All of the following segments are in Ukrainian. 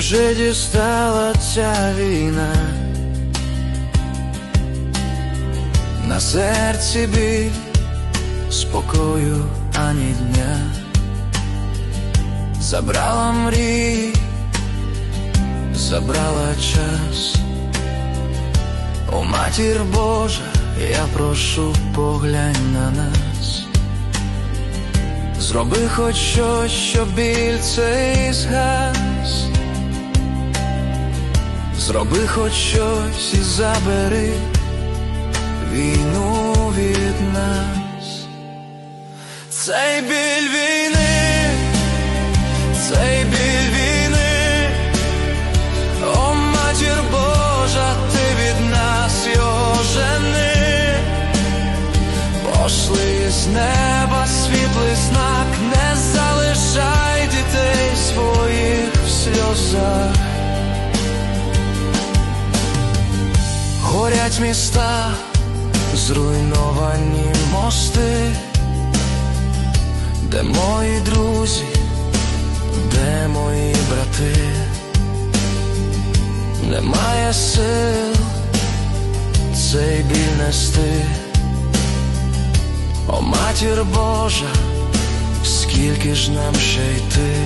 же дістала ця війна? На серці біль, спокою ані дня, забрала мрії, забрала час. О, матір Божа, я прошу, поглянь на нас. Зроби хоч щось, щоб біль цей згас. Зроби хоч щось і забери війну від нас. Цей біль війни, цей біль війни, о матір Божа, ти від нас його жени. Пошли з неба Горять міста, зруйновані мости, де мої друзі, де мої брати, немає сил цей біль нести. О, матір Божа, скільки ж нам ще йти,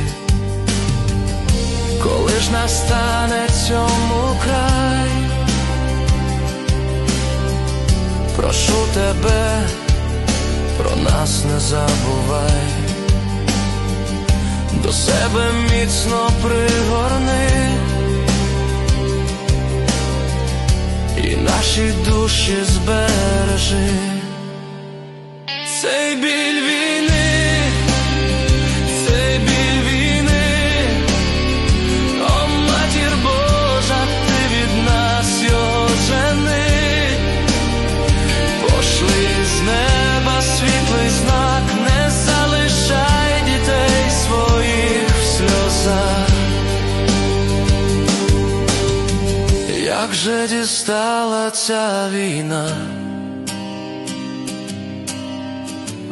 прошу тебе, про нас не забувай, до себе міцно пригорни. І наші душі збережи. Цей біль Як же дістала ця війна?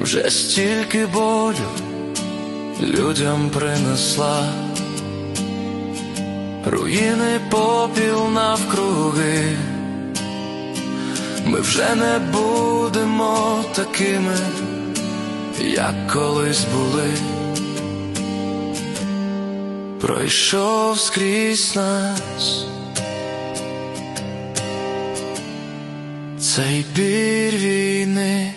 вже стільки болю людям принесла, руїни попіл навкруги, ми вже не будемо такими, як колись були. Пройшов скрізь нас цей бір війни.